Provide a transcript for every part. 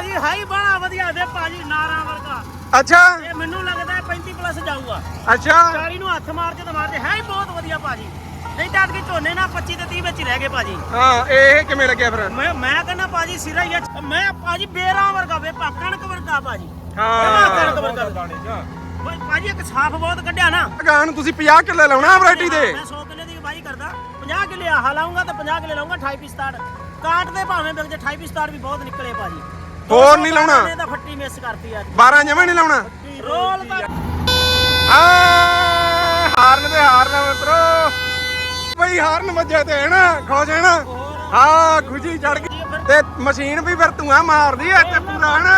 ਭਾਜੀ ਹਾਈ ਬੜਾ ਵਧੀਆ ਦੇ ਭਾਜੀ ਨਾਰਾ ਵਰਗਾ। ਅੱਛਾ। ਇਹ ਮੈਨੂੰ ਲੱਗਦਾ ਹੈ 35 ਪਲੱਸ ਜਾਊਗਾ। ਅੱਛਾ। ਚਾਰੀ ਨੂੰ ਹੱਥ ਮਾਰ ਕੇ ਤੇ ਮਾਰਦੇ ਹੈ ਹੀ ਬਹੁਤ ਵਧੀਆ ਭਾਜੀ। ਨਹੀਂ ਤਾਂ ਕਿ ਝੋਨੇ ਨਾ 25 ਤੇ 30 ਵਿੱਚ ਹੀ ਰਹਿ ਗਏ ਭਾਜੀ। ਹਾਂ ਇਹ ਕਿਵੇਂ ਲੱਗਿਆ ਫਿਰ? ਮੈਂ ਮੈਂ ਕਹਿੰਦਾ ਭਾਜੀ ਸਿਰਾ ਹੀ ਆ। ਮੈਂ ਭਾਜੀ ਬੇਰਾਂ ਵਰਗਾ ਵੇ ਭਾ ਕਣਕ ਵਰਗਾ ਭਾਜੀ। ਹਾਂ। ਜਮਾਂ ਕਣਕ ਵਰਗਾ। ਓਏ ਭਾਜੀ ਇੱਕ ਸਾਫ਼ ਬਹੁਤ ਕੱਢਿਆ ਨਾ। ਗਾਂ ਨੂੰ ਤੁਸੀਂ 50 ਕਿੱਲੇ ਲਾਉਣਾ ਵੈਰਾਈਟੀ ਦੇ। ਮੈਂ 100 ਕਿੱਲੇ ਦੀ ਵਾਈ ਕਰਦਾ। 50 ਕਿੱਲੇ ਆਹ ਲਾਉਂਗਾ ਤਾਂ 50 ਕਿੱਲੇ ਲਾਉਂਗਾ 28 ਪਿਸਤਾੜ ਕਾਟ ਦੇ ਭਾਵੇਂ ਵਿਕ ਜੇ 28 ਪਿਸਤਾੜ ਵੀ ਬਹੁਤ ਨਿਕਲੇ ਭਾਜੀ। ਹੋਰ ਨਹੀਂ ਲਾਉਣਾ? ਨੇ ਤਾਂ ਫੱਟੀ ਮਿਸ ਕਰਤੀ ਅੱਜ। 12 ਜਮੇ ਨਹੀਂ ਲਾਉਣਾ। ਰੋਲ ਤਾਂ ਆ ਹਾਰਨ ਦੇ ਹਾਰਨ ਮਿੱਤਰੋ। ਬਈ ਹਾਰਨ ਵੱਜੇ ਤੇ ਹੈ ਨਾ ਖੁਸ਼ ਹੈ ਨਾ। ਹਾਂ ਖੁਸ਼ੀ ਚੜ ਗਈ। ਤੇ ਮਸ਼ੀਨ ਵੀ ਫਿਰ ਧੂਆਂ ਮਾਰਦੀ ਐ ਤੇ ਪੂਰਾ ਹੈ ਨਾ।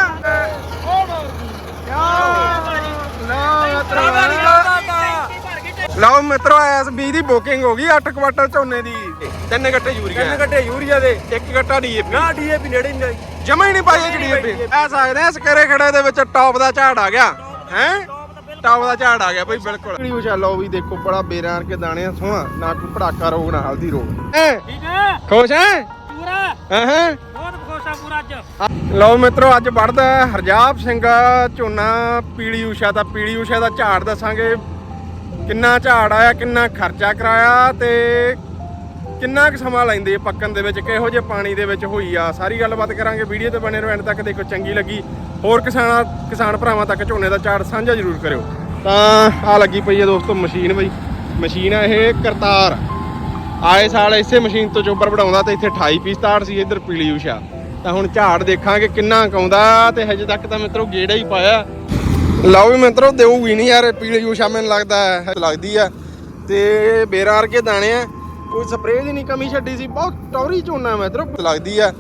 ਮਿੱਤਰੋ ਐਸ ਬੀ ਦੀ ਬੁਕਿੰਗ ਹੋ ਗਈ 8 ਕੁਆਟਲ ਝੋਨੇ ਦੀ। ਤਿੰਨ ਗੱਟੇ ਯੂਰੀਆ। ਤਿੰਨ ਗੱਟੇ ਯੂਰੀਆ ਦੇ। ਇੱਕ ਗੱਟਾ ਡੀਏਪੀ ਨਾ ਡੀਏਪੀ ਨੇੜੇ ਨਹੀਂ ਜਮਾ ਹੀ ਨਹੀਂ ਪਾਈ ਇਹ ਡੀਏਪੀ ਐ ਸਕਦੇ ਆ ਸਕਰੇ ਖੜੇ ਦੇ ਵਿੱਚ ਟੌਪ ਦਾ ਝਾੜ ਆ ਗਿਆ। ਹੈ? ਟੌਪ ਦਾ ਝਾੜ ਆ ਗਿਆ ਬਈ ਬਿਲਕੁਲ। ਕਿਹੜੀ ਉਚਾ ਲਓ ਵੀ ਦੇਖੋ ਬੜਾ ਬੇਰਾਨ ਕੇ ਦਾਣੇ ਆ ਸੋਹਣਾ। ਨਾ ਕੋਈ ਪੜਾਕਾ ਰੋਗ ਨਾ ਹਲਦੀ ਰੋਗ। ਹੈ? ਠੀਕ ਹੈ। ਖੁਸ਼ ਹੈ? ਪੂਰਾ। ਹਾਂ? ਹਾਂ ਬਹੁਤ ਖੁਸ਼ ਆ ਪੂਰਾ ਅੱਜ। ਲਓ ਮਿੱਤਰੋ ਅੱਜ ਵੜਦਾ ਹੈ ਹਰਜਾਪ ਸਿੰਘ ਝੋਨਾ। ਪੀਲੀ ਊਸ਼ਾ ਦਾ ਪੀਲੀ ਊਸ਼ਾ ਦਾ ਝਾੜ ਦੱਸਾਂਗੇ। ਕਿੰਨਾ ਝਾੜ ਆਇਆ, ਕਿੰਨਾ ਖਰਚਾ ਕਰਾਇਆ ਤੇ ਕਿੰਨਾ ਕੁ ਸਮਾਂ ਲੈਂਦੇ ਆ ਪੱਕਣ ਦੇ ਵਿੱਚ, ਕਿਹੋ ਜਿਹੇ ਪਾਣੀ ਦੇ ਵਿੱਚ ਹੋਈ ਆ? ਸਾਰੀ ਗੱਲਬਾਤ ਕਰਾਂਗੇ, ਵੀਡੀਓ ਤੇ ਬਣੇ ਰਹੋ ਐਂਡ ਤੱਕ ਦੇਖੋ, ਚੰਗੀ ਲੱਗੀ। ਹੋਰ ਕਿਸਾਨਾਂ, ਕਿਸਾਨ ਭਰਾਵਾਂ ਤੱਕ ਝੋਨੇ ਦਾ ਝਾੜ ਸਾਂਝਾ ਜ਼ਰੂਰ ਕਰਿਓ। ਤਾਂ ਆ ਲੱਗੀ ਪਈ ਹੈ ਦੋਸਤੋ ਮਸ਼ੀਨ ਬਈ। ਮਸ਼ੀਨ ਆ ਇਹ ਕਰਤਾਰ। ਆਏ ਸਾਲ ਇਸੇ ਮਸ਼ੀਨ ਤੋਂ ਚੋਬਰ ਵਢਾਉਂਦਾ ਤੇ ਇੱਥੇ 28 ਪੀਸ ਤਾੜ ਸੀ, ਇੱਧਰ ਪੀਲੀ ਉਸ਼ਾ ਤਾਂ ਹੁਣ ਝਾੜ ਦੇਖਾਂਗੇ ਕਿੰਨਾ ਕਾਉਂਦਾ ਤੇ ਹਜੇ ਤੱਕ ਤਾਂ ਮਿੱਤਰੋ ਗੇੜਾ ਹੀ ਪਾਇਆ। ਲਓ ਵੀ ਮਿੱਤਰੋ, ਦੇਊਗੀ ਨਹੀਂ ਯਾਰ ਇਹ ਪੀਲੀ ਊਸ਼ਾ ਲੱਗਦਾ ਹੈ ਲੱਗਦੀ ਆ ਤੇ ਬੇਰਾਂ ਵਰਗੇ ਦਾਣੇ ਆ। ਕੋਈ ਸਪਰੇਅ ਦੀ ਨਹੀਂ ਕਮੀ ਛੱਡੀ ਸੀ, ਬਹੁਤ ਟੌਰੀ ਝੋਨਾ ਮਿੱਤਰੋ ਲੱਗਦੀ ਆ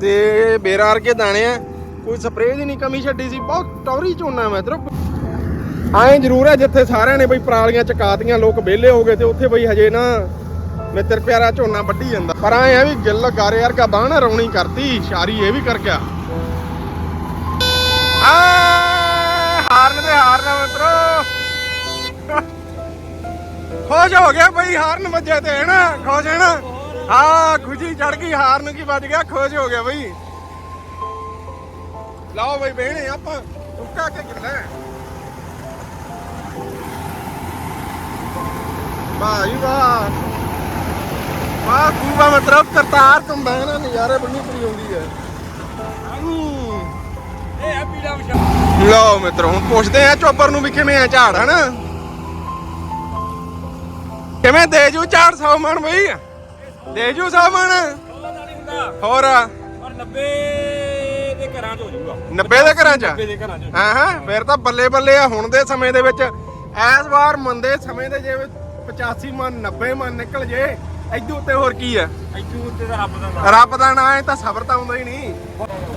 ਤੇ ਬੇਰਾਂ ਵਰਗੇ ਦਾਣੇ ਆ। ਕੋਈ ਸਪਰੇਅ ਦੀ ਨਹੀਂ ਕਮੀ ਛੱਡੀ ਸੀ, ਬਹੁਤ ਟੌਰੀ ਝੋਨਾ ਮਿੱਤਰੋ। ਐਂ ਜ਼ਰੂਰ ਹੈ ਜਿੱਥੇ ਸਾਰਿਆਂ ਨੇ ਬਈ ਪਰਾਲੀਆਂ ਚਕਾਤੀਆਂ, ਲੋਕ ਵਿਹਲੇ ਹੋ ਗਏ ਤੇ ਉੱਥੇ ਬਈ ਹਜੇ ਨਾ ਮਿੱਤਰ ਪਿਆਰਾ ਝੋਨਾ ਵੱਢੀ ਜਾਂਦਾ। ਪਰ ਐਂ ਆ ਵੀ ਗਿੱਲ ਗਾਰੇ ਵਰਗਾ ਬਾਹਣਾ ਰੌਣੀ ਕਰਤੀ, ਸ਼ਾਰੀ ਇਹ ਵੀ ਕਰ ਗਿਆ ਆ! ਹਾਰਨ ਹਾਰਨ ਮਿੱਤਰੋ। ਖੁਸ਼ ਹੋ ਗਿਆ ਬਈ ਹਾਰਨ ਵੱਜੇ ਤੇ, ਹੈ ਨਾ? ਖੁਸ਼, ਹੈ ਨਾ? ਹਾਂ, ਖੁਸ਼ੀ ਚੜ ਗਈ, ਹਾਰਨ ਕੀ ਵੱਜ ਗਿਆ, ਖੁਸ਼ ਹੋ ਗਿਆ ਬਈ। ਲਓ ਬਈ ਬਹਿਣੇ ਆਪਾਂ ਟੁੱਕਾ ਕੇ ਕਿੱਲਾ ਭਾਈ ਵਾਹ। ਵਾਹ ਕੂਬਾ ਮਤਲਬ ਕਰਤਾਰ ਕੰਬਾਈਨ ਆ ਨਜ਼ਾਰੇ ਬਣੀ ਪਈ ਆਉਂਦੀ ਹੈ। ਇਹ ਲਓ ਮਿੱਤਰੋ ਹੁਣ ਪੁੱਛਦੇ ਆ ਚੋਬਰ ਨੂੰ ਵੀ ਕਿਵੇਂ ਆ ਝਾੜ ਹਨਾ? ਕਿਵੇਂ ਦੇ ਜੂ 400 ਮਣ ਬਈ? ਦੇ ਜੂ 100 ਮਣ ਹੋਰ? ਪਰ 90 ਦੇ ਘਰਾਂ 'ਚ। ਹੋ ਜਾਊਗਾ 90 ਦੇ ਘਰਾਂ ਚ। 90 ਦੇ ਘਰਾਂ 'ਚ ਹਾਂ ਹਾਂ ਫਿਰ ਤਾਂ ਬੱਲੇ ਬੱਲੇ ਆ ਹੁਣ ਦੇ ਸਮੇਂ ਦੇ ਵਿੱਚ। ਐਸ ਵਾਰ ਮੰਦੇ ਸਮੇਂ ਦੇ ਜਿਵੇਂ 85 ਮਨ 90 ਮਨ ਨਿਕਲ ਜੇ ਐਦੂ ਉੱਤੇ ਹੋਰ ਕੀ ਆ? ਇੱਥੋਂ ਉੱਤੇ ਤਾਂ ਰੱਬ ਦਾ ਨਾਮ। ਰੱਬ ਦਾ ਨਾਂ ਹੈ ਤਾਂ ਸਬਰ ਤਾਂ ਆਉਂਦਾ ਹੀ ਨਹੀਂ।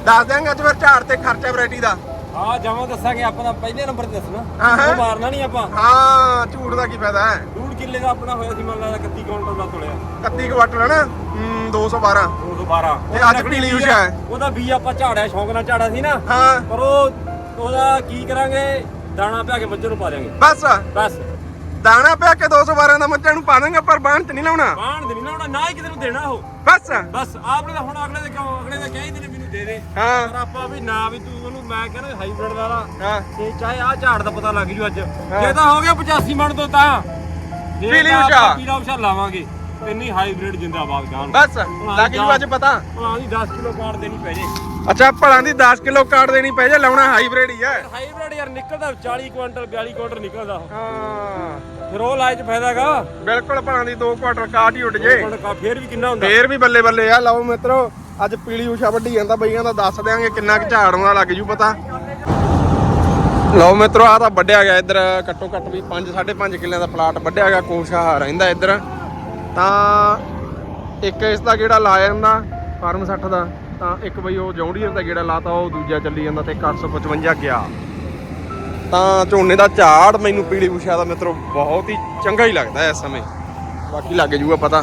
ਦੱਸ ਦਿਆਂਗੇ ਅੱਜ ਫਿਰ ਝਾੜ ਤੇ ਖਰਚਾ ਵੈਰਾਈਟੀ ਦਾ। ਹਾਂ ਜਮਾਂ ਦੱਸਾਂਗੇ ਆਪਾਂ ਤਾਂ ਪਹਿਲੇ ਨੰਬਰ ਤੇ ਦੱਸਣਾ। ਹਾਂ, ਹਾਂ। ਉਹ ਮਾਰਨਾ ਨਹੀਂ ਆਪਾਂ। ਹਾਂ ਝੂਠ ਦਾ ਕੀ ਫਾਇਦਾ ਹੈ? ਡੂੜ ਕਿੱਲੇ ਦਾ ਆਪਣਾ ਹੋਇਆ ਸੀ ਮੰਨ ਲਾ 31 ਕਾਉਂਟਰ ਦਾ ਤੋਲਿਆ। 31 ਕੁਆਟਰ ਹੈ ਨਾ? ਹਮ, 212 212 ਤੇ ਅੱਜ ਪੀਲੀ ਊਸ਼ਾ ਹੈ। ਉਹਦਾ ਵੀ ਆਪਾਂ ਝਾੜਿਆ ਸ਼ੌਂਕ ਨਾਲ ਝਾੜਾ ਸੀ ਨਾ। ਹਾਂ। ਪਰ ਉਹ ਉਹਦਾ ਕੀ ਕਰਾਂਗੇ? ਦਾਣਾ ਪਿਆ ਕੇ ਮੱਝਰ ਨੂੰ ਪਾ ਦਿਆਂਗੇ। ਬਸ। ਬਸ। ਦਾਣਾ ਪਿਆ ਕੇ 212 ਦਾ ਮੱਝਾਂ ਨੂੰ ਪਾ ਦਾਂਗੇ ਪਰ ਬਾਣ ਚ ਨਹੀਂ ਲਾਉਣਾ। ਬਾਣ ਦੇ ਨਹੀਂ ਲਾਉਣਾ ਨਾ ਹੀ ਕਿਤੇ ਨੂੰ ਦੇਣਾ ਉਹ। ਬਸ। ਬਸ ਆਪਨੇ ਤਾਂ ਹੁਣ ਅਗਲੇ ਦੇ ਕਿਉਂ ਅਗਲੇ ਦੇ ਕਹੀ ਦਿਨ ਮੈਨੂੰ ਦੇ ਦੇ। ਹਾਂ। ਪਰ ਆਪਾਂ ਵੀ ਨਾ ਵੀ ਤੂੰ ਉਹਨੂੰ ਮੈਂ ਕਹਿੰਦਾ ਹਾਈਬ੍ਰਿਡ ਵਾਲਾ ਹਾਂ। ਤੇ ਚਾਹੇ ਆ ਝਾੜ ਦਾ ਪਤਾ ਲੱਗ ਜੂ ਅੱਜ। ਜੇ ਤਾਂ ਹੋ ਗਿਆ 85 ਮਣ ਤੋਂ ਤਾਂ। ਜੇ ਪੀਲੀ ਤਾਂ ਊਸ਼ਾ। ਆਪਾਂ ਪੀਲਾ ਉਸ਼ਾ ਲਾਵਾਂਗੇ। ਤੇ ਨਹੀਂ ਹਾਈਬ੍ਰਿਡ ਜਿੰਦਾਬਾਦ ਗਾਣ ਬਸ ਲੱਗ ਜੂ ਅੱਜ ਪਤਾ। ਹਾਂ ਦੀ 10 ਕਿਲੋ ਕਾਰਡ ਦੇਣੀ ਪੈ ਜੇ। ਅੱਛਾ ਭਲਾਂ ਦੀ 10 ਕਿਲੋ ਕਾਰਡ ਦੇਣੀ ਪੈ ਜੇ ਲਾਉਣਾ ਹਾਈਬ੍ਰਿਡ ਹੀ ਹੈ ਹਾਈਬ੍ਰਿਡ ਯਾਰ ਨਿਕਲਦਾ 40 ਕੁਇੰਟਲ 42 ਕੁਇੰਟਲ ਨਿਕਲਦਾ। ਹਾਂ। ਫਿਰ ਉਹ ਲਾਇਚ ਫਾਇਦਾ ਹੈਗਾ ਬਿਲਕੁਲ ਭਲਾਂ ਦੀ 2 ਕੁਆਟਰ ਕਾਟ ਹੀ ਉੱਡ ਜੇ। ਫੇਰ ਵੀ ਕਿੰਨਾ ਹੁੰਦਾ? ਫੇਰ ਵੀ ਬੱਲੇ ਬੱਲੇ ਆ। ਲਓ ਮਿੱਤਰੋ ਅੱਜ ਪੀਲੀ ਊਸ਼ਾ ਵੱਢੀ ਜਾਂਦਾ ਬਈਆਂ ਦਾ ਦੱਸ ਦਿਆਂਗੇ ਕਿੰਨਾ ਕੁ ਝਾੜ ਆਉਂਦਾ ਲੱਗ ਜੂ ਪਤਾ। ਲਓ ਮਿੱਤਰੋ ਆ ਤਾਂ ਵੱਢਿਆ ਗਿਆ ਇੱਧਰ ਘੱਟੋ ਘੱਟ ਵੀ 5 5.5 ਕਿੱਲਿਆਂ ਦਾ ਪਲਾਟ ਵੱਢਿਆ ਗਿਆ ਕੋਸ਼ਾ ਰਹਿੰਦਾ ਇੱਧਰ। ਤਾਂ ਇੱਕ ਇਸ ਦਾ ਗੇੜਾ ਲਾ ਜਾਂਦਾ ਫਾਰਮ 60 ਦਾ ਤਾਂ ਇੱਕ ਬਈ ਉਹ ਜੌਂਡੀਅਰ ਦਾ ਗੇੜਾ ਲਾਤਾ ਉਹ ਦੂਜਾ ਚੱਲੀ ਜਾਂਦਾ ਤੇ 155 ਗਿਆ। ਤਾਂ ਝੋਨੇ ਦਾ ਝਾੜ ਮੈਨੂੰ ਪੀਲੀ ਊਸ਼ਾ ਦਾ ਮਿੱਤਰੋ ਬਹੁਤ ਹੀ ਚੰਗਾ ਹੀ ਲੱਗਦਾ ਇਸ ਸਮੇਂ। ਬਾਕੀ ਲੱਗ ਜੂਗਾ ਪਤਾ।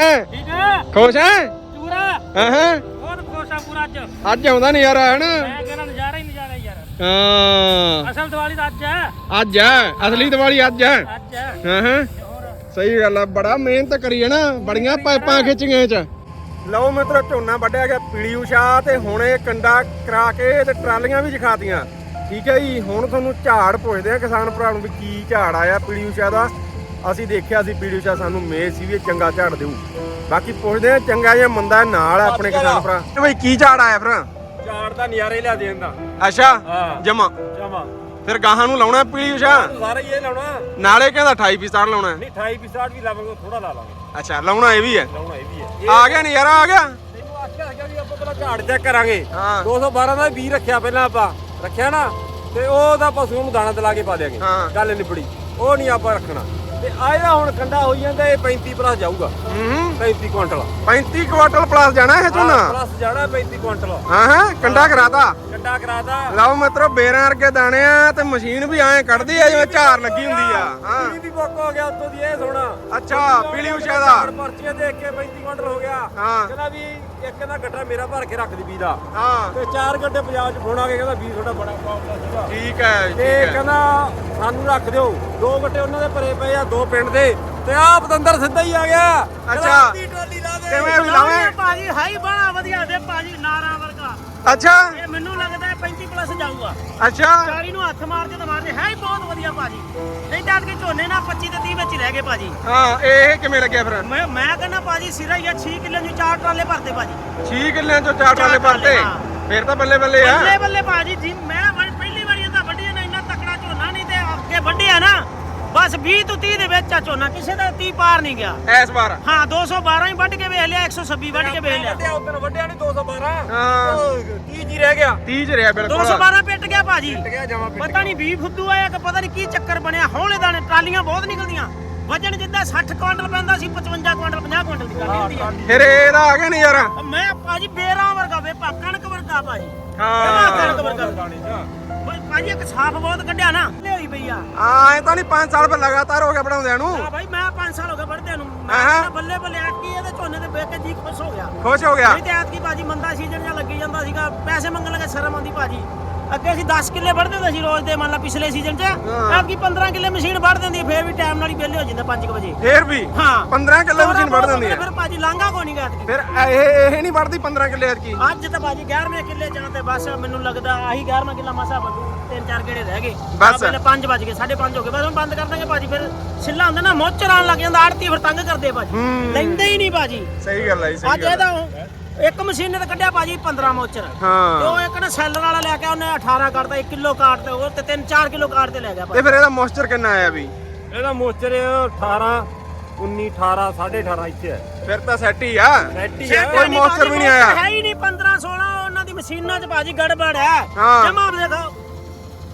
ਹੈਂ? ਠੀਕ ਹੈ ਖੁਸ਼ ਹੈ ਪੂਰਾ ਹਾਂ ਹਾਂ? ਬਹੁਤ ਖੁਸ਼ ਆ ਪੂਰਾ ਅੱਜ ਅੱਜ ਆਉਂਦਾ ਨਜ਼ਾਰਾ ਹੈ ਨਾ ਮੈਂ ਕਹਿੰਦਾ ਨਜ਼ਾਰਾ ਹੀ। ਨਜ਼ਾਰਾ ਯਾਰ ਹਾਂ ਅਸਲ ਦੀਵਾਲੀ ਤਾਂ ਅੱਜ ਹੈ ਅੱਜ ਹੈ ਅਸਲੀ ਦੀਵਾਲੀ ਅੱਜ ਹੈ ਅੱਜ ਹੈ ਹਾਂ ਹਾਂ? ਸਹੀ ਗੱਲ ਆ ਬੜਾ ਮਿਹਨਤ ਕਰੀ ਹੈ ਨਾ ਬੜੀਆਂ ਪਾਈਪਾਂ ਖਿੱਚੀਆਂ ਚ। ਲਓ ਮਿੱਤਰੋ ਝੋਨਾ ਵੱਢਿਆ ਗਿਆ ਪੀਲੀ ਉਸ਼ਾ ਤੇ ਹੁਣ ਇਹ ਕੰਡਾ ਕਰਾ ਕੇ ਤੇ ਟਰਾਲੀਆਂ ਵੀ ਦਿਖਾਤੀਆਂ ਠੀਕ ਹੈ ਜੀ ਹੁਣ ਤੁਹਾਨੂੰ ਝਾੜ ਪੁੱਛਦੇ ਆ ਕਿਸਾਨ ਭਰਾ ਨੂੰ ਵੀ ਕੀ ਝਾੜ ਆਇਆ ਪੀਲੀ ਉਸ਼ਾ ਦਾ। ਅਸੀਂ ਦੇਖਿਆ ਸੀ ਪੀਲੀ ਉਸ਼ਾ ਸਾਨੂੰ ਮੇਜ਼ ਸੀ ਵੀ ਇਹ ਚੰਗਾ ਝਾੜ ਦੇਊ। ਬਾਕੀ ਪੁੱਛਦੇ ਆ ਚੰਗਾ ਜਾਂ ਮੰਦਾ ਨਾਲ ਆਪਣੇ ਕਿਸਾਨ ਭਰਾ। ਤੇ ਬਈ ਕੀ ਝਾੜ ਆਇਆ ਫਿਰ ਝਾੜ ਦਾ ਨਜ਼ਾਰੇ ਲਿਆ ਦੇਣ ਦਾ। ਅੱਛਾ ਹਾਂ। ਜਮਾ। ਜਮਾ। ਫਿਰ ਗਾਹਾਂ ਨੂੰ ਲਾਉਣਾ ਪੀਲੀ ਉਸ਼ਾ? ਸਾਰਾ ਹੀ ਇਹ ਲਾਉਣਾ। ਨਾਲੇ ਕਹਿੰਦਾ 28 ਪੀਸਾਰ ਲਾਉਣਾ। ਨਹੀਂ 28 ਪਿਸਾਟ ਵੀ ਲਾਵਾਂਗੇ ਥੋੜਾ ਲਾ ਲਾਂਗੇ। ਅੱਛਾ ਲਾਉਣਾ ਇਹ ਵੀ ਹੈ। ਲਾਉਣਾ ਇਹ ਵੀ ਹੈ। ਆ ਗਿਆ ਨਜ਼ਾਰਾ ਆ ਗਿਆ। ਤੈਨੂੰ ਆਖਿਆ ਸੀਗਾ ਵੀ ਆਪਾਂ ਪਹਿਲਾਂ ਝਾੜ ਚੈੱਕ ਕਰਾਂਗੇ। ਹਾਂ। 212 ਦਾ 20 ਰੱਖਿਆ ਪਹਿਲਾਂ ਆਪਾਂ। ਰੱਖਿਆ ਨਾ ਤੇ ਉਹਦਾ ਪਸ਼ੂ ਨੂੰ ਦਾਣਾ ਦਿਲਾ ਕੇ ਪਾ ਦਿਆਂਗੇ। ਹਾਂ। ਗੱਲ ਨਿਬੜੀ ਉਹ ਨਹੀਂ ਆਪਾਂ ਰੱਖਣਾ। ਤੇ ਆ ਇਹਦਾ ਹੁਣ ਕੰਡਾ ਹੋਈ ਜਾਂਦਾ ਇਹ 35 ਪਲੱਸ ਜਾਊਗਾ। ਹੂੰ। 35 ਕੁਇੰਟਲ 35 ਕੁਆਟਲ ਪਲੱਸ ਜਾਣਾ ਇਹ ਝੋਨਾ? ਪਲੱਸ ਜਾਣਾ 35 ਕੁਇੰਟਲ ਹਾਂ ਹਾਂ ਕੰਡਾ ਕਰਾਤਾ। ਲਓ ਮਿੱਤਰੋ ਬੇਰਾਂ ਵਰਗੇ ਦਾਣੇ ਆ ਤੇ ਮਸ਼ੀਨ ਵੀ ਐਂ ਕੱਢਦੀ ਆ ਜਿਵੇਂ ਝਾਰ ਲੱਗੀ ਹੁੰਦੀ ਆ। ਹਾਂ ਇਹ ਵੀ ਬੁੱਕ ਹੋ ਗਿਆ ਉੱਤੋਂ ਦੀ ਇਹ ਸੋਣਾ। ਅੱਛਾ ਪੀਲੀ ਉਸ਼ਾ ਦਾ। ਪਰਚੀਆਂ ਦੇਖ ਕੇ 35 ਕੁਇੰਟਲ ਹੋ ਗਿਆ। ਹਾਂ। ਕਹਿੰਦਾ ਵੀ ਇੱਕ ਨਾ ਗੱਟਾ ਮੇਰਾ ਭਰ ਕੇ ਰੱਖ ਦੀ ਵੀ ਦਾ। ਹਾਂ। ਤੇ ਚਾਰ ਗੱਡੇ ਪੰਜਾਬ ਚ ਕੇ ਕਹਿੰਦਾ ਵੀ ਤੁਹਾਡਾ ਬੜਾ ਸੀਗਾ। ਠੀਕ ਹੈ ਤੇ ਠੀਕ ਹੈ। ਕਹਿੰਦਾ ਸਾਨੂੰ ਰੱਖ ਦਿਓ। ਦੋ ਗੱਟੇ ਉਹਨਾਂ ਦੇ ਭਰੇ ਪਏ ਆ ਦੋ ਪਿੰਡ ਦੇ। ਤੇ ਆਹ ਪਤੰਦਰ ਸਿੱਧਾ ਹੀ ਆ ਗਿਆ। ਅੱਛਾ। ਅੱਧੀ ਟਰਾਲੀ ਲਾ ਦੇ। ਕਿਵੇਂ ਵੀ ਲਾਵੇਂ। ਭਾਜੀ ਹਾਈ ਬੜਾ ਵਧੀਆ ਦੇ ਭਾਜੀ ਨਾਰਾ ਵਰਗਾ। ਅੱਛਾ ਇਹ ਮੈਨੂੰ ਲੱਗਦਾ ਹੈ 35 ਪਲੱਸ ਜਾਊਗਾ ਅੱਛਾ। ਚਾਰੀ ਨੂੰ ਹੱਥ ਮਾਰ ਕੇ ਤਾਂ ਮਾਰਦੇ ਹੈ ਹੀ ਬਹੁਤ ਵਧੀਆ ਭਾਜੀ। ਨਹੀਂ ਤਾਂ ਕਿ ਝੋਨੇ ਨਾ 25 ਤੇ 30 ਵਿੱਚ ਹੀ ਰਹਿ ਗਏ ਭਾਜੀ। ਹਾਂ ਇਹ ਕਿਵੇਂ ਲੱਗਿਆ ਫਿਰ? ਮੈਂ ਮੈਂ ਕਹਿੰਦਾ ਭਾਜੀ ਸਿਰਾ ਹੀ ਆ 6 ਕਿੱਲੇ ਨੂੰ ਚਾਰ ਟਰਾਲੇ ਭਰਤੇ ਭਾਜੀ। 6 ਕਿੱਲਿਆਂ ਚੋਂ ਚਾਰ ਟਰਾਲੇ ਭਰਤੇ? ਫਿਰ ਤਾਂ ਬੱਲੇ ਬੱਲੇ ਆ। ਬੱਲੇ ਬੱਲੇ ਭਾਜੀ ਜੀ ਮੈਂ ਵ- ਪਹਿਲੀ ਵਾਰੀ ਤਾਂ ਵੱਢੀ ਨਾ ਇੰਨਾ ਤਕੜਾ ਝੋਨਾ ਨਹੀਂ ਤੇ ਅੱਗੇ ਵੱਢਿਆ ਨਾ। ਬਸ 20 ਤੋਂ 30 ਦੇ ਵਿੱਚ ਆ ਝੋਨਾ ਕਿਸੇ ਦਾ 30 ਪਾਰ ਨਹੀਂ ਗਿਆ। ਇਸ ਵਾਰ। ਹਾਂ 212 ਹੀ ਵੱਢ ਕੇ ਵੇਖ ਲਿਆ 126 ਵੱਢ ਕੇ ਵੇਖ ਲਿਆ। ਉਦੋਂ ਵੱਡਿਆ ਨਹੀਂ 212 ਹਾਂ। ਉਹ 30 ਜੀ ਰਹਿ ਗਿਆ। 30 ਚ ਰਿਹਾ ਬਿਲਕੁਲ। 212 ਪਿੱਟ ਗਿਆ ਭਾਜੀ। ਟਿਕ ਗਿਆ ਜਮਾ ਪਤਾ ਨਹੀਂ ਵੀ ਫੁੱਦੂ ਆਇਆ ਕਿ ਪਤਾ ਨਹੀਂ ਕੀ ਚੱਕਰ ਬਣਿਆ। ਹੌਲੇ ਦਾਣੇ ਟਰਾਲੀਆਂ ਬਹੁਤ ਨਿਕਲਦੀਆਂ। ਵਜਨ ਜਿੱਦਾਂ 60 ਕੁਇੰਟਲ ਪੈਂਦਾ ਸੀ 55 ਕੁਇੰਟਲ 50 ਕੁਇੰਟਲ ਦੀ ਟਰਾਲੀ ਹੁੰਦੀ ਆ। ਫਿਰ ਇਹਦਾ ਆ ਗਿਆ ਨਜ਼ਾਰਾ ਮੈਂ ਭਾਜੀ ਬੇਰਾਂ ਵਰਗਾ ਵੇ ਭਾ ਕਣਕ ਵਰਗਾ ਭਾਜੀ। ਹਾਂ। ਕਣਕ ਵਰਗਾ? ਭਾਈ ਭਾਜੀ ਇੱਕ ਸਾਫ਼ ਬਹੁਤ ਕੱਢਿਆ ਨਾ। ਲਿਆਈ ਪਈ ਆ। ਹਾਂ ਇਹ ਤਾਂ ਨਹੀਂ 5 ਸਾਲ ਪਹਿਲਾਂ ਲਗਾਤਾਰ ਹੋ ਗਿਆ ਬਣਾਉਂਦਿਆਂ ਨੂੰ। ਹਾਂ ਭਾਈ ਮੈਂ 5 ਸਾਲ ਹੋ ਗਏ ਵੜਦਿਆਂ ਨੂੰ। ਮੈਂ ਹਾਂ। ਬੱਲੇ ਬੱਲੇ ਐਤਕੀ ਇਹਦੇ ਝੋਨੇ ਤੇ ਵੇਖ ਕੇ ਜੀ ਖੁਸ਼ ਹੋ ਗਿਆ। ਖੁਸ਼ ਹੋ ਗਿਆ। ਨਹੀਂ ਤੇ ਐਤਕੀ ਭਾਜੀ ਮੰਦਾ ਸੀਜ਼ਨ ਜਾਂ ਲੱਗੀ ਜਾਂਦਾ ਸੀਗਾ। ਪੈਸੇ ਮੰਗਣ ਲੱਗੇ ਸ਼ਰਮ ਆਉਂਦੀ ਭਾਜੀ। ਅੱਗੇ ਅਸੀਂ 10 ਕਿੱਲੇ ਵੜਦੇ ਹੁੰਦੇ ਸੀ ਰੋਜ਼ ਦੇ ਮੰਨ ਲਾ ਪਿਛਲੇ ਸੀਜ਼ਨ 'ਚ। ਹਾਂ। ਐਤਕੀ 15 ਕਿੱਲੇ ਮਸ਼ੀਨ ਵੜ ਦਿੰਦੀ ਹੈ, ਫੇਰ ਵੀ ਟਾਈਮ ਨਾਲ ਹੀ ਵਿਹਲੇ ਹੋ ਜਾਂਦੇ 5 ਵਜੇ। ਫੇਰ ਵੀ? ਹਾਂ। 15 ਕਿੱਲੇ ਮਸ਼ੀਨ ਵੜ ਬਹੁਤ ਦਿੰਦੀ ਹੈ ਫਿਰ ਭਾਜੀ ਲਾਂਘਾ ਕੋਈ ਨਹੀਂ ਗਾ ਐਤਕੀ। ਫਿਰ ਇਹ ਇਹ ਨਹੀਂ ਵੜਦੀ 15 ਕਿੱਲੇ ਐਤਕੀ? ਅੱਜ ਤਾਂ ਭਾਜੀ 11ਵੇਂ ਕਿੱਲੇ ਜਾਂ ਤੇ ਬਸ ਮੈਨੂੰ ਲੱਗਦਾ ਆਹੀ 11ਵਾਂ ਕਿੱਲਾ ਮਸਾ ਵੱਢੂ। ਤਿੰਨ ਚਾਰ ਗੇੜੇ ਰਹਿ ਗਏ। ਬਸ। ਪਹਿਲੇ 5 ਵੱਜ ਗਏ 5:30 ਹੋ ਗਏ। ਬਸ ਹੁਣ ਬੰਦ ਕਰ ਦਾਂਗੇ ਭਾਜੀ ਫਿਰ ਛਿੱਲਾ ਹੁੰਦਾ ਨਾ ਮੋਚਰ ਆਉਣ ਲੱਗ ਜਾਂਦਾ ਆੜਤੀ ਫਿਰ ਤੰਗ ਕਰਦੇ ਆ ਭਾਜੀ। ਹੂੰ। ਲੈਂਦੇ ਹੀ ਨਹੀਂ ਭਾਜੀ। ਸਹੀ ਗੱਲ ਹੈ ਜੀ, ਸਹੀ ਅੱਜ ਗੱਲ ਹੈ। ਇਹਦਾ ਇੱਕ ਮਸ਼ੀਨ ਨੇ ਤਾਂ ਕੱਢਿਆ ਭਾਜੀ 15 ਮੋਚਰ। ਤੇ ਹਾਂ ਉਹ ਇੱਕ ਨਾ ਸੈਲਰ ਵਾਲਾ ਲੈ ਕੇ ਉਹਨੇ 18 ਕੱਢਤਾ 1 ਕਿਲੋ ਕਾਟ ਤੇ ਉਹ ਤੇ 3-4 ਕਿਲੋ ਕਾਟ ਤੇ ਲੈ ਗਿਆ ਤੇ ਭਾਜੀ। ਫਿਰ ਇਹਦਾ ਮੋਇਸਚਰ ਕਿੰਨਾ ਆਇਆ ਵੀ? ਇਹਦਾ ਮੋਚਰ 18 19 18 18.5 ਇੱਥੇ ਹੈ। ਫਿਰ ਤਾਂ ਸੈੱਟ ਹੀ ਆ। ਸੈਟ ਹੀ ਛੇਤੀ ਹੈ ਕੋਈ ਨਹੀਂ ਮੋਇਸਚਰ ਭਾਜੀ, ਵੀ ਨਹੀਂ ਆਇਆ। ਹੈ ਹੀ ਨਹੀਂ 15 16 ਉਹਨਾਂ ਦੀ ਮਸ਼ੀਨਾਂ 'ਚ ਭਾਜੀ ਗੜਬੜ ਹੈ। ਹਾਂ। ਜਮਾ ਦੇਖੋ।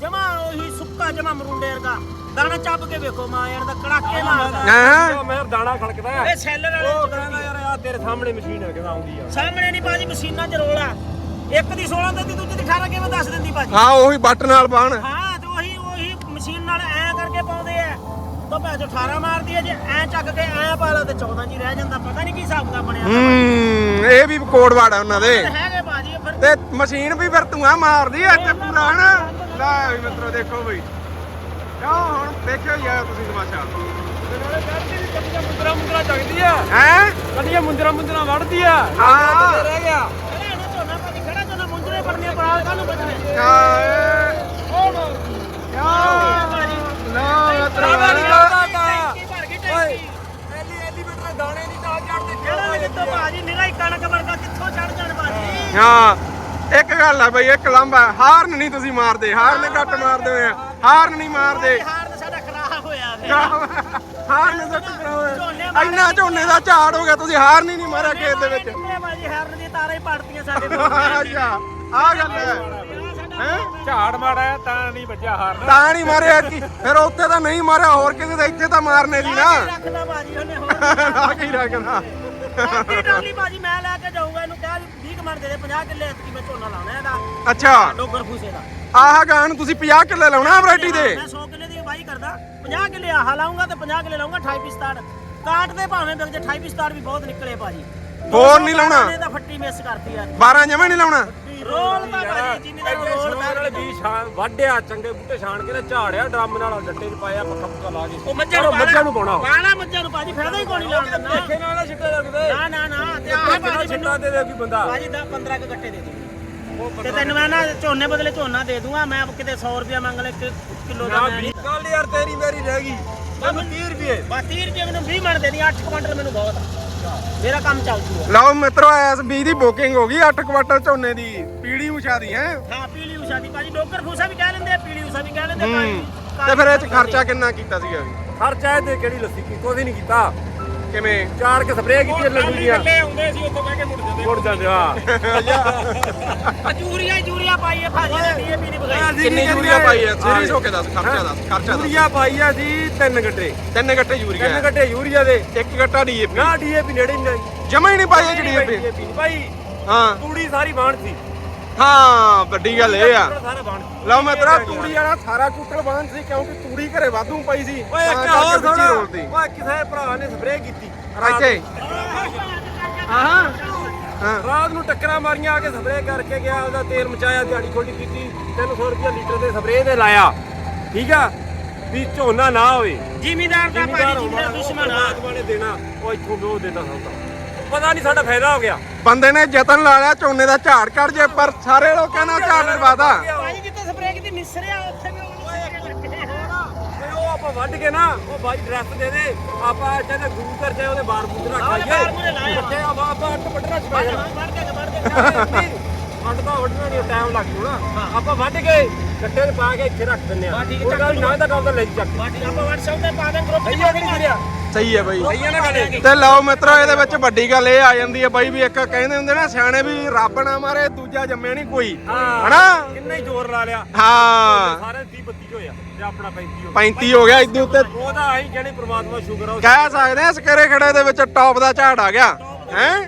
ਜਮਾ ਉਹੀ ਸੁੱਕਾ ਜਮਾ ਮਰੂੰਡੇ ਵਰਗਾ। ਦਾਣਾ ਚੱਬ ਕੇ ਵੇਖੋ ਮਾਂ ਯਾਰ ਦਾ ਕੜਾਕੇ ਮਾਰਦਾ ਹਾਂ ਮੈਂ ਦਾਣਾ ਖੜਕਦਾ ਹੈ। ਇਹ ਸੈਲਰ ਵਾਲੇ ਉਹ ਕਹਿੰਦਾ ਯਾਰ ਆ ਤੇਰੇ ਸਾਹਮਣੇ ਮਸ਼ੀਨ ਹੈ ਕਹਿੰਦਾ ਆਉਂਦੀ ਆ। ਸਾਹਮਣੇ ਨਹੀਂ ਭਾਜੀ ਮਸ਼ੀਨਾਂ 'ਚ ਰੋਲਾ। ਇੱਕ ਦੀ 16 ਤੇ ਦੀ ਦੂਜੀ ਦੀ 18 ਕਿਵੇਂ ਦੱਸ ਦਿੰਦੀ ਭਾਜੀ? ਹਾਂ ਉਹੀ ਬੱਟ ਨਾਲ ਬਾਣ ਹਾਂ ਤੇ ਉਹੀ ਉਹੀ ਮਸ਼ੀਨ ਨਾਲ ਐ ਕਰਕੇ ਪਾਉਂਦੇ ਆ। ਤਾਂ ਭੈ ਜੋ 18 ਮਾਰਦੀ ਹੈ ਜੇ ਐ ਚੱਕ ਕੇ ਐ ਪਾ ਲਾ ਤੇ 14 ਜੀ ਰਹਿ ਜਾਂਦਾ। ਪਤਾ ਨਹੀਂ ਕੀ ਹਿਸਾਬ ਦਾ ਬਣਿਆ। ਹੂੰ ਇਹ ਵੀ ਕੋਡ ਆ ਉਹਨਾਂ ਦੇ। ਹੈਗੇ ਤੇ ਮਸ਼ੀਨ ਵੀ ਫਿਰ ਧੂਆਂ ਮਾਰਦੀ ਐ ਤੇ ਪੂਰਾ ਹਨਾ ਲੈ ਵੀ ਮਿੱਤਰੋ ਦੇਖੋ ਬਈ। ਕਿਉਂ ਹੁਣ ਦੇਖਿਓ ਯਾਰ ਤੁਸੀਂ ਤਮਾਸ਼ਾ। ਮੁੰਦਰਾ ਮੁੰਦਰਾ ਚੱਕਦੀ ਆ ਹੈ? ਕੱਢੀਆਂ ਮੁੰਦਰਾ ਮੁੰਦਰਾ ਵੜਦੀ ਆ ਹਾਂ। ਰਹਿ ਗਿਆ। ਖੜਾ ਨਾ ਝੋਨਾ ਭਾਜੀ ਖੜਾ ਝੋਨਾ ਮੁੰਜਰੇ ਪੜਨੇ ਪੜਾ ਕਾਹਨੂੰ ਬਚਣੇ ਟੈਂਕੀ ਭਰ ਗਈ ਟੈਂਕੀ ਐਲੀ ਐਲੀਵੇਟਰ ਦਾਣੇ ਦੀ ਤਾਂ ਚੜਦੇ ਜਿਹੜਾ ਕਿੱਥੋਂ ਭਾਜੀ ਨਿਗਾਹ ਹੀ ਕਣਕ ਵਰਗਾ ਕਿੱਥੋਂ ਚੜ ਜਾਣ ਭਾਜੀ? ਹਾਂ ਇੱਕ ਗੱਲ ਆ ਬਈ ਇੱਕ ਲੰਬਾ ਹਾਰਨ ਨਹੀਂ ਤੁਸੀਂ ਮਾਰਦੇ ਹਾਰਨ ਘੱਟ ਮਾਰਦੇ ਹੋਏ ਆ। ਹਾਰਨ ਨਹੀਂ ਮਾਰਦੇ। ਹਾਰ ਤਾਂ ਸਾਡਾ ਖਰਾਬ ਹੋਇਆ ਵੇ। ਹਾਰਨ ਦਾ ਟੁਕੜਾ ਹੋਇਆ। ਇੰਨਾ ਝੋਨੇ ਦਾ ਝਾੜ ਹੋ ਗਿਆ ਤੁਸੀਂ ਹਾਰਨ ਹੀ ਨਹੀਂ ਮਾਰਿਆ ਖੇਤ ਦੇ ਵਿੱਚ। ਕਿੰਨੇ ਭਾਜੀ ਹਾਰਨ ਦੀ ਤਾਰਾਂ ਹੀ ਪੜਤੀਆਂ ਸਾਡੇ ਅੱਛਾ ਆ ਗੱਲ ਹੈ। ਹੈਂ? ਝਾੜ ਮਾੜਾ ਤਾਂ ਨਹੀਂ ਵੱਜਿਆ ਹਾਰਨ। ਤਾਂ ਨਹੀਂ ਮਾਰਿਆ ਕੀ? ਫਿਰ ਉੱਥੇ ਤਾਂ ਨਹੀਂ ਮਾਰਿਆ ਹੋਰ ਕਿਸੇ ਦੇ ਇੱਥੇ ਤਾਂ ਮਾਰਨੇ ਦੀ ਨਾ। ਰੱਖਦਾ ਭਾਜੀ ਉਹਨੇ ਹੋਰ ਲਾ। ਕੇ ਟਰਾਲੀ ਭਾਜੀ ਮੈਂ ਲੈ ਕੇ ਜਾਊਗਾ ਇਹਨੂੰ ਕਿਹਾ ਵੀ 20 ਕਮਣ ਦੇ ਦੇ 50 ਕਿੱਲੇ ਐਤਕੀ ਮੈਂ ਝੋਨਾ ਲਾਉਣਾ ਇਹਦਾ। ਅੱਛਾ। ਡੋਗਰ ਫੂਸੇ ਦਾ। ਆਹ ਤੁਸੀਂ 50 ਕਿੱਲੇ ਲਾਉਣਾ ਵੈਰਾਈਟੀ ਦੇ। ਮੈਂ 100 ਕਿੱਲੇ ਦੀ ਵਾਈ ਕਰਦਾ। 50 ਕਿੱਲੇ ਆਹ ਲਾਉਂਗਾ ਤੇ 50 ਕਿੱਲੇ ਲਾਉਂਗਾ 28 ਪਿਸਤਾੜ। ਕਾਟ ਦੇ ਭਾਵੇਂ ਵਿਕ ਜੇ 28 ਪਿਸਤਾੜ ਵੀ ਬਹੁਤ ਨਿਕਲੇ ਭਾਜੀ। ਹੋਰ ਨਹੀਂ ਲਾਉਣਾ? ਇਹਦਾ ਫੱਟੀ ਮਿਸ ਕਰਤੀ ਯਾਰ। 12 ਜਮੇ ਨਹੀਂ ਲਾਉਣਾ। ਰੋਲ ਤਾਂ ਭਾਜੀ ਜਿੰਨੀ ਦਾ ਰੋਲ ਨਾਲ ਬੀਜ ਛਾਣ ਵੱਢਿਆ ਚੰਗੇ ਬੂਟੇ ਛਾਣ ਕੇ ਤੇ ਝਾੜਿਆ ਡਰਮ ਨਾਲ ਡੱਟੇ 'ਚ ਪਾਇਆ ਪੱਕਾ ਪੁੱਕਾ ਲਾ ਕੇ ਉਹ ਮੱਝਾਂ ਨੂੰ ਮੱਝਾਂ ਨੂੰ ਪਾਉਣਾ। ਪਾਣਾ ਮੱਝਾਂ ਨੂੰ ਭਾਜੀ ਫਾਇਦਾ ਹੀ ਕੋਈ ਨਹੀਂ ਲਾਉਣ ਦੇਖੇ ਨਾਲ ਨਾ ਛਿੱਟੇ ਲੱਗਦੇ। ਨਾ ਨਾ ਨਾ ਤੇ ਆਹ ਭਾਜੀ ਛਿੱਟਾ ਦੇ ਦੇ ਕੋਈ ਬੰਦਾ। ਭਾਜੀ ਦਾ 15 ਕ ਗੱਟੇ ਦੇ ਦੇ। ਤੇ ਤੈਨੂੰ ਮੈਂ ਨਾ ਝੋਨੇ ਬਦਲੇ ਝੋਨਾ ਦੇ ਦੂੰਗਾ ਮੈਂ ਕਿਤੇ 100 ਰੁਪਿਆ ਮੰਗ ਲੈ ਕਿਲੋ ਦਾ ਨਾ ਮੈਂ ਵੀ ਕੱਲ ਯਾਰ ਤੇਰੀ ਮੇਰੀ ਰਹਿ ਗਈ। ਮੈਨੂੰ 30 ਰੁਪਏ। ਬਸ 30 ਰੁਪਏ ਮੈਨੂੰ 20 ਮਣ ਦੇ ਦੀ 8 ਕੁਇੰਟਲ ਮੈਨੂੰ ਬਹੁਤ ਆ। ਮੇਰਾ ਕੰਮ ਚੱਲ ਜੂਗਾ। ਲਓ ਮਿੱਤਰੋ ਐਸ ਬੀ ਦੀ ਬੁਕਿੰਗ ਹੋ ਗਈ 8 ਕੁਆਟਲ ਝੋਨੇ ਦੀ ਪੀੜੀ ਉਸ਼ਾ ਦੀ ਹੈ? ਹਾਂ ਪੀਲੀ ਉਸ਼ਾ ਦੀ। ਭਾਜੀ ਡੋਕਰ ਫੂਸਾ ਵੀ ਕਹਿ ਲੈਂਦੇ ਆ ਪੀਲੀ ਉਸ਼ਾ ਵੀ ਕਹਿ ਲੈਂਦੇ ਆ, ਕਾਲੀ- ਤੇ ਫਿਰ ਇਹ ਚ ਖਰਚਾ ਕਿੰਨਾ ਕੀਤਾ ਸੀਗਾ? ਖਰਚਾ ਇਹਦੇ ਕਿਹੜੀ ਲੱਸੀ ਕੀ ਕੋਈ ਨਹੀਂ ਕੀਤਾ। ਕਿਵੇਂ? ਚਾਰ ਕੇ ਸਪਰੇਅ ਕੀਤੀ ਲੱਡੂ ਦੀਆਂ ਆਉਂਦੇ ਸੀ ਉੱਥੋਂ ਬਹਿ ਕੇ ਮੁੜ ਜਾਂਦੇ। ਮੁੜ ਜਾਂਦੇ ਆ ਜੂਰੀਆ ਜੂਰੀਆ ਪਾਈਏ ਭਾਜੀ ਨੇ ਡੀਏਪੀ ਦੀ ਬਗਾਈ। ਕਿੰਨੀ ਯੂਰੀਆ ਪਾਈ ਹੈ ਸੀਰੀਅਸ ਹੋ। ਕੇ ਦੱਸ ਖਰਚਾ ਦੱਸ ਖਰਚਾ ਦੱਸ। ਯੂਰੀਆ ਪਾਈ ਆ ਜੀ ਤਿੰਨ ਗੱਟੇ। ਤਿੰਨ ਗੱਟੇ ਯੂਰੀਆ। ਤਿੰਨ ਗੱਟੇ ਯੂਰੀਆ ਦੇ। ਇੱਕ ਗੱਟਾ ਡੀਏਪੀ। ਨਾ ਡੀਏਪੀ ਨੇੜੇ ਨਹੀਂ ਜਮਾ ਹੀ ਨਹੀਂ ਪਾਈ ਇਹ ਡੀਏਪੀ ਡੀਏਪੀ ਨਹੀਂ ਭਾਈ ਹਾਂ। ਤੂੜੀ ਸਾਰੀ ਬਾਣ ਸੀ। ਹਾਂ ਵੱਡੀ ਗੱਲ ਇਹ ਆ। ਸਾਰਾ ਬਾਣ ਲਓ ਮੈਂ ਤੇਰਾ ਤੂੜੀ ਵਾਲਾ ਸਾਰਾ ਕੁੱਟਲ ਬਾਂਧ ਸੀ ਕਿਉਂਕਿ ਤੂੜੀ ਘਰੇ ਵਾਧੂ ਪਈ ਸੀ। ਓਏ ਇੱਕ ਹੋਰ ਥੋੜਾ। ਓਏ ਕਿਸੇ ਭਰਾ ਨੇ ਸਪਰੇਅ ਕੀਤੀ। ਰਾਤ ਇੱਥੇ। ਹਾਂ ਰਾਤ ਨੂੰ ਟੱਕਰਾਂ ਮਾਰੀਆਂ ਆ ਕੇ ਸਪਰੇਅ ਕਰਕੇ ਗਿਆ ਉਹਦਾ ਤੇਲ ਮਚਾਇਆ ਦਿਹਾੜੀ ਖੋਲੀ ਕੀਤੀ 300 ਰੁਪਏ ਲੀਟਰ ਦੇ ਸਪਰੇਅ ਦੇ ਲਾਇਆ। ਠੀਕ ਆ? ਵੀ ਝੋਨਾ ਨਾ ਹੋਵੇ। ਜ਼ਿਮੀਦਾਰ ਦਾ ਭਾਜੀ ਜ਼ਿਮੀਦਾਰ ਦੁਸ਼ਮਣ ਆ। ਦੇਣਾ ਉਹ ਇੱਥੋਂ ਉਹ ਦਿੰਦਾ ਸੌਦਾ। ਪਤਾ ਨਹੀਂ ਸਾਡਾ ਫਾਇਦਾ ਹੋ ਗਿਆ। ਬੰਦੇ ਨੇ ਯਤਨ ਲਾ ਲਿਆ ਝੋਨੇ ਦਾ ਝਾੜ ਕੱਢ ਜੇ ਪਰ ਸਾਰੇ ਲੋਕਾਂ ਨਾਲ ਝਾੜ ਲਵਾਦਾ ਭਾਜੀ ਜਿੱਥੇ ਸਪਰੇਅ ਕੀਤੀ? ਮਿਸਰਿਆ ਉੱਥੇ ਵੀ ਉਹ ਆਪਾਂ ਵੱਢ ਕੇ ਨਾ ਉਹ ਬਾਈ ਡਰੈਸ ਦੇ ਦੇ ਆਪਾਂ ਚਾਹੇ ਗੁਰੂ ਘਰ ਚਾਹੇ ਉਹਦੇ ਬਾਰ ਬਾਰ ਲਾਇਆ। ਬੱਚੇ ਆਪਾਂ ਆਪਾਂ ਅੱਟ ਕੇ ਕੇ। ਅੱਟ ਤਾਂ ਵੱਢਣਾ ਨਹੀਂ ਟਾਈਮ ਲੱਗ ਜੂਣਾ। ਆਪਾਂ ਵੱਢ ਕੇ 'ਚ ਪਾ ਕੇ ਇੱਥੇ ਰੱਖ ਦਿੰਨੇ ਆ। ਹੈ, ਉਹ ਚੱਕ ਗੱਲ ਨਾ ਤਾਂ ਗੱਲ ਤਾਂ ਲੈ ਚੱਕ। ਬਾਟੀ ਆਪਾਂ WhatsApp ਤੇ ਪਾ ਦਾਂ ਗਰੁੱਪ ਸਹੀ ਕਿ ਨਹੀਂ ਕਰਿਆ ਸਹੀ ਹੈ ਬਾਈ। ਸਹੀ ਆ ਨਾ ਗੱਲ ਤੇ ਲਓ ਮਿੱਤਰੋ ਇਹਦੇ ਵਿੱਚ ਵੱਡੀ ਗੱਲ ਇਹ ਆ ਜਾਂਦੀ ਹੈ ਬਾਈ ਵੀ ਇੱਕ ਕਹਿੰਦੇ ਹੁੰਦੇ ਨਾ ਸਿਆਣੇ ਵੀ ਰੱਬ ਨਾ ਮਾਰੇ ਦੂਜਾ ਜੰਮਿਆ ਨਹੀਂ ਕੋਈ। ਹਾਂ। ਹਨਾ? ਕਿੰਨਾ ਹੀ ਜ਼ੋਰ ਲਾ ਲਿਆ। ਹਾਂ। ਸਾਰੇ 30 32 ਹੋਇਆ ਤੇ ਆਪਣਾ 35 ਹੋ 35 ਹੋ ਗਿਆ ਇਦੋਂ ਉੱਤੇ। ਉਹਦਾ ਆਈ ਜਿਹੜੇ ਪ੍ਰਮਾਤਮਾ ਸ਼ੁਕਰ ਆ ਕਹਿ ਸਕਦੇ ਆ ਸਕਰੇ ਖੜੇ ਦੇ ਵਿੱਚ ਟੌਪ ਦਾ ਝਾੜ ਆ ਗਿਆ। ਹੈ?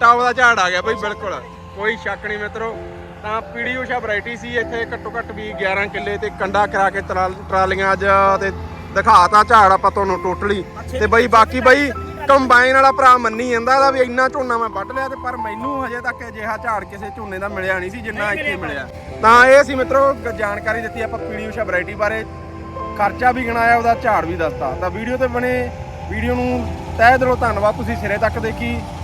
ਟੌਪ ਦਾ ਝਾੜ ਆ ਗਿਆ ਬਈ ਬਿਲਕੁਲ। ਕੋਈ ਸ਼ੱਕ ਨਹੀਂ ਮਿੱਤਰੋ। ਤਾਂ ਪੀੜੀ ਊਸ਼ਾ ਵੈਰਾਈਟੀ ਸੀ ਇੱਥੇ ਘੱਟੋ ਘੱਟ ਵੀ 11 ਕਿੱਲੇ ਤੇ ਕੰਡਾ ਕਰਾ ਕੇ ਟਰਾ- ਟਰਾਲੀਆਂ ਅੱਜ ਤੇ ਦਿਖਾਤਾ ਝਾੜ ਆਪਾਂ ਤੁਹਾਨੂੰ ਟੋਟਲੀ ਤੇ ਬਈ ਬਾਕੀ ਬਈ ਕੰਬਾਈਨ ਵਾਲਾ ਭਰਾ ਮੰਨੀ ਜਾਂਦਾ ਦਾ ਵੀ ਇੰਨਾ ਝੋਨਾ ਮੈਂ ਵੱਢ ਲਿਆ ਤੇ ਪਰ ਮੈਨੂੰ ਹਜੇ ਤੱਕ ਅਜਿਹਾ ਝਾੜ ਕਿਸੇ ਝੋਨੇ ਦਾ ਮਿਲਿਆ ਨਹੀਂ ਸੀ ਜਿੰਨਾ ਇੱਥੇ ਮਿਲਿਆ। ਤਾਂ ਇਹ ਸੀ ਮਿੱਤਰੋ ਗ- ਜਾਣਕਾਰੀ ਦਿੱਤੀ ਆਪਾਂ ਪੀੜੀ ਊਸ਼ਾ ਵੈਰਾਈਟੀ ਬਾਰੇ। ਖਰਚਾ ਵੀ ਗਣਾਇਆ ਉਹਦਾ ਝਾੜ ਵੀ ਦੱਸਤਾ। ਤਾਂ ਵੀਡੀਓ ਤੇ ਬਣੇ ਵੀਡੀਓ ਨੂੰ ਤਹਿ ਦਿਲੋਂ ਧੰਨਵਾਦ ਤੁਸੀਂ ਸਿਰੇ ਤੱਕ ਦੇਖੀ।